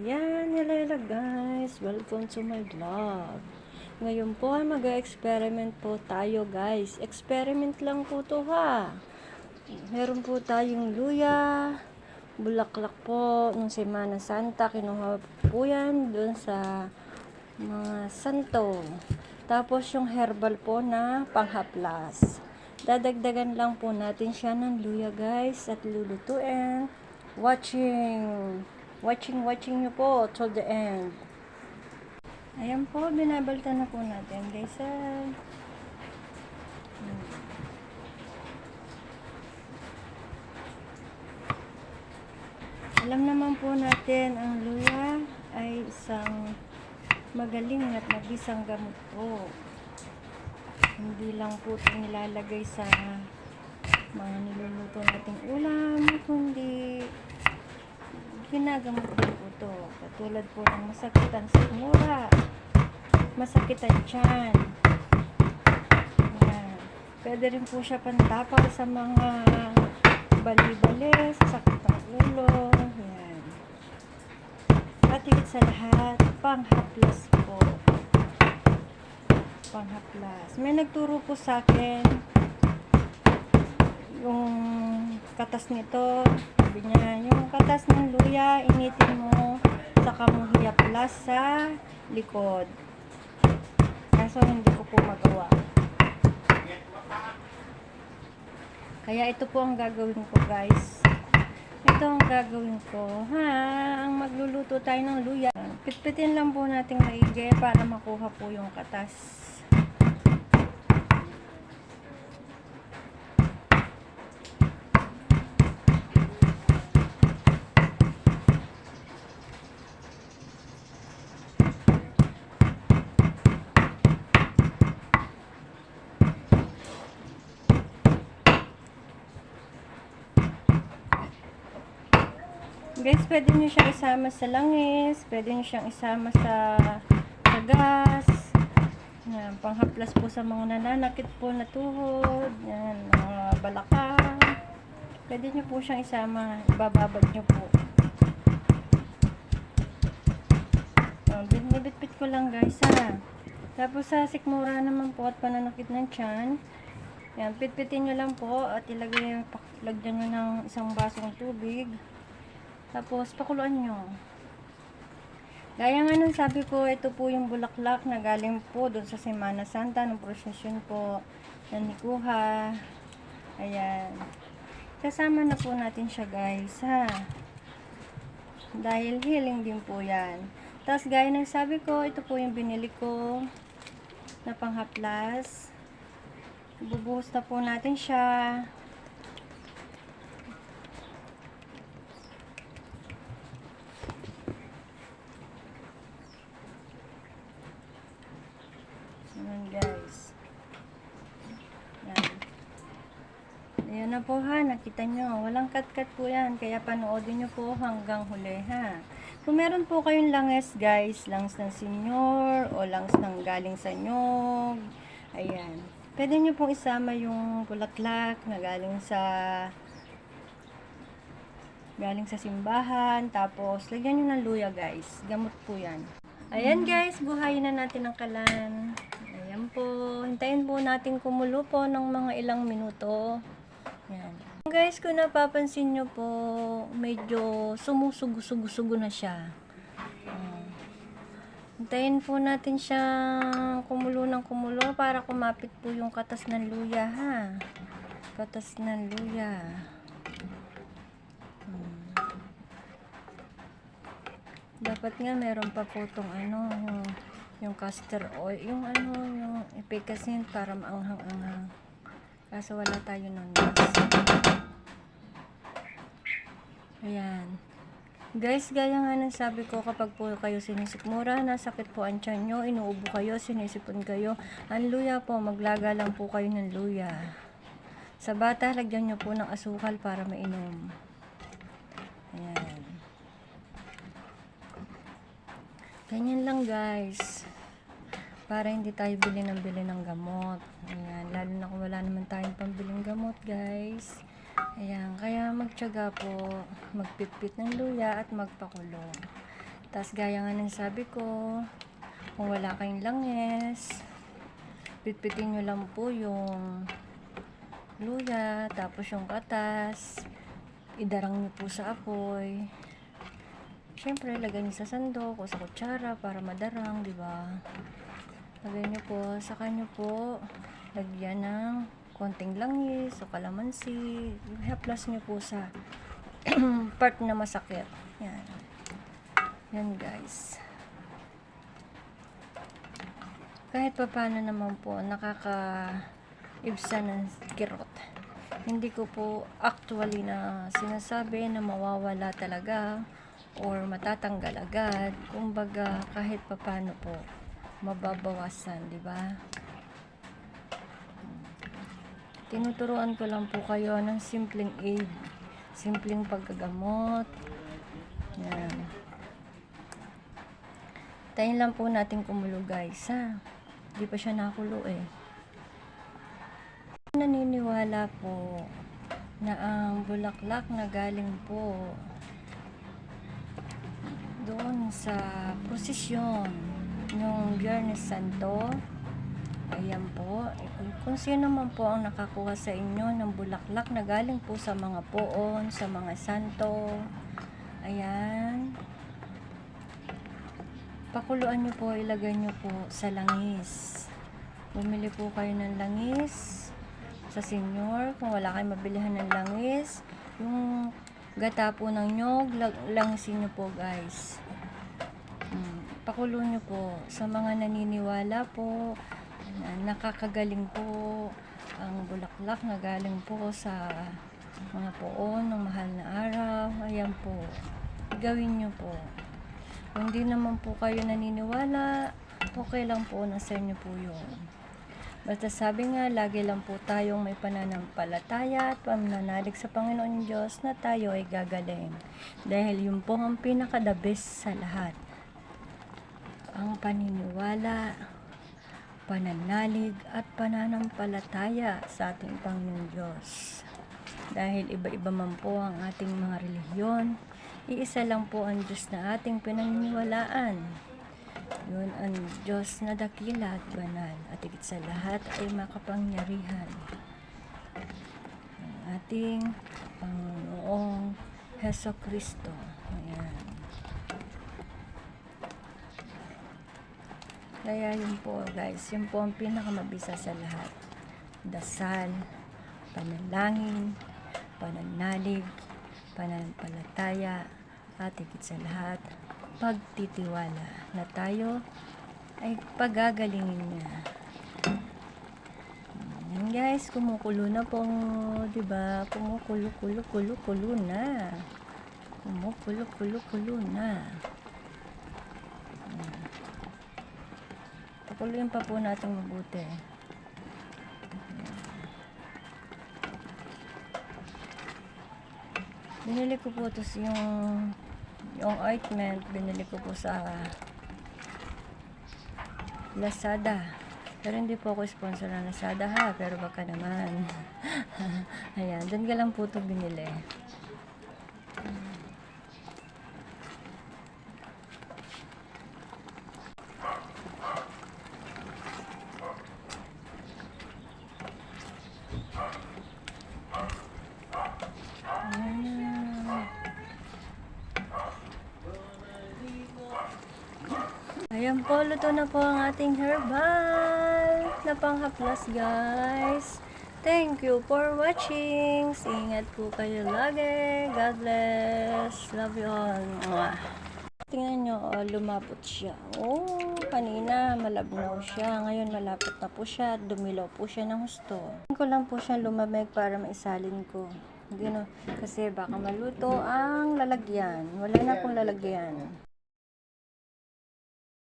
Ayan, hello guys. Welcome to my vlog. Ngayon po ay mag-experiment po tayo guys. Experiment lang po to ha. Meron po tayong luya, bulaklak po nung Semana Santa. Kinuha po yan dun sa mga santo. Tapos yung herbal po na panghaplas. Dadagdagan lang po natin siya ng luya guys at lulutuin. Watching, watching, watching nyo po till the end. Ayan po, binabalta na po natin guys. ah. Alam naman po natin ang luya ay isang magaling at mabisang gamot po. Hindi lang po ito nilalagay sa mga niluluto nating ulam, kundi ginagamot din po ito. Katulad po ng masakitan sa mura, masakitan tiyan. Ayan. Pwede rin po siya pantapal sa mga bali-bali, sa sakit ng ulo. Ayan. At higit sa lahat, panghaplas po panghaplas. May nagturo po sa akin yung katas nito. Sabi niya, yung katas ng luya, initin mo saka mo hiyaplas sa likod. Kaso hindi ko po magawa. Kaya ito po ang gagawin ko guys. Ito ang gagawin ko. Ha, ang magluluto tayo ng luya. Pitpitin lang po natin maigi para makuha po yung katas. Guys, pwede nyo siyang isama sa langis, pwede nyo siyang isama sa, sa gas. Yan, panghaplas po sa mga nananakit po na tuhod, yan, mga balakang. Pwede nyo po siyang isama, ibababad nyo po. Oh, binibitbit ko lang guys ha. Tapos sa sikmura naman po at pananakit ng tiyan, yan, pitpitin nyo lang po at ilagay, lagyan nyo ng isang basong tubig. Tapos, pakuluan nyo. Gaya nga nung sabi ko, ito po yung bulaklak na galing po doon sa Semana Santa, ng prosesyon po na nikuha. Ayan. Kasama na po natin siya guys, ha. Dahil healing din po yan. Tapos, gaya ng sabi ko, ito po yung binili ko na panghaplas. Bubuhos na po natin siya. Ayan guys. Yan. Ayan na po ha, nakita nyo. Walang cut-cut po yan. Kaya panoodin nyo po hanggang huli ha. Kung meron po kayong langes guys, langs ng senior o langs ng galing sa nyog. Ayan. Pwede nyo pong isama yung bulaklak na galing sa galing sa simbahan. Tapos, lagyan nyo ng luya guys. Gamot po yan. Ayan guys, buhayin na natin ang kalan. Ayan po. Hintayin po natin kumulo po ng mga ilang minuto. Ayan. Guys, kung napapansin nyo po, medyo sumusugo-sugo-sugo na siya. Ayan. Hintayin po natin siya kumulo ng kumulo para kumapit po yung katas ng luya ha. Katas ng luya. Hmm. Dapat nga meron pa po tong ano, yung, yung castor oil, yung ano, yung epikasin para maanghang-anghang. Kaso wala tayo nun guys. Ayan. Guys, gaya nga ng sabi ko kapag po kayo sinisikmura, nasakit po ang tiyan nyo, inuubo kayo, sinisipon kayo, ang luya po, maglaga lang po kayo ng luya. Sa bata, lagyan nyo po ng asukal para mainom. Ayan. Ganyan lang guys. Para hindi tayo bili ng bili ng gamot. Ayan. Lalo na kung wala naman tayong pambiling gamot guys. Ayan. Kaya magtyaga po. Magpitpit ng luya at magpakulo. Tapos gaya nga ng sabi ko, kung wala kayong langis, pitpitin nyo lang po yung luya, tapos yung katas, idarang nyo po sa apoy. Siyempre, lagay nyo sa sandok o sa kutsara para madarang, di ba? Lagay nyo po, saka nyo po, lagyan ng konting langis o kalamansi. Haplas nyo po sa part na masakit. Yan. Yan guys. Kahit pa paano naman po, nakaka-ibsa ng kirot. Hindi ko po actually na sinasabi na mawawala talaga or matatanggal agad. Kumbaga, kahit pa paano po, mababawasan, di ba? Tinuturuan ko lang po kayo ng simpleng aid, simpleng paggagamot. Yan. Tayin lang po natin kumulo guys, ha? Di pa siya nakulo eh. Naniniwala po na ang bulaklak na galing po doon sa prosesyon yung Biyernes Santo. Ayan po. Kung, sino man po ang nakakuha sa inyo ng bulaklak na galing po sa mga poon sa mga santo. Ayan. Pakuluan nyo po ilagay nyo po sa langis. Bumili po kayo ng langis sa senior. Kung wala kayong mabilihan ng langis yung gata po ng nyog lag- langisin nyo po guys pakulo nyo po sa mga naniniwala po na nakakagaling po ang bulaklak na galing po sa mga poon ng mahal na araw ayan po gawin nyo po kung di naman po kayo naniniwala okay lang po nasa inyo po yun Basta sabi nga, lagi lang po tayong may pananampalataya at pamananalig sa Panginoon Diyos na tayo ay gagaling. Dahil yun po ang pinaka-the best sa lahat. Ang paniniwala, pananalig at pananampalataya sa ating Panginoon Diyos. Dahil iba-iba man po ang ating mga relihiyon, iisa lang po ang Diyos na ating pinaniniwalaan. Yun ang Diyos na dakila at banal at higit sa lahat ay makapangyarihan. Ang ating Panginoong Heso Kristo. Ayan. Kaya yun po guys, yun po ang pinakamabisa sa lahat. Dasal, panalangin, pananalig, pananampalataya, at higit sa lahat, pagtitiwala na tayo ay pagagalingin niya. Yan guys, kumukulo na po, 'di ba? Kumukulo, kulo, kulo, kulo na. Kumukulo, kulo, kulo na. Pakuluin pa po natin mabuti. Binili ko po ito yung yung ointment, binili ko po sa Lazada. Pero hindi po ako sponsor ng Lazada ha, pero baka naman. Ayan, doon ka lang po ito binili. Ayan. Ayan po, luto na po ang ating herbal na panghaplas guys. Thank you for watching. Ingat po kayo lagi. God bless. Love you all. Tingnan nyo, oh, lumapot siya. Oh, kanina malabnaw siya. Ngayon malapot na po siya. Dumilaw po siya ng. Tingnan ko lang po siya lumamig para maisalin ko. Hindi no, kasi baka maluto ang lalagyan. Wala na pong lalagyan.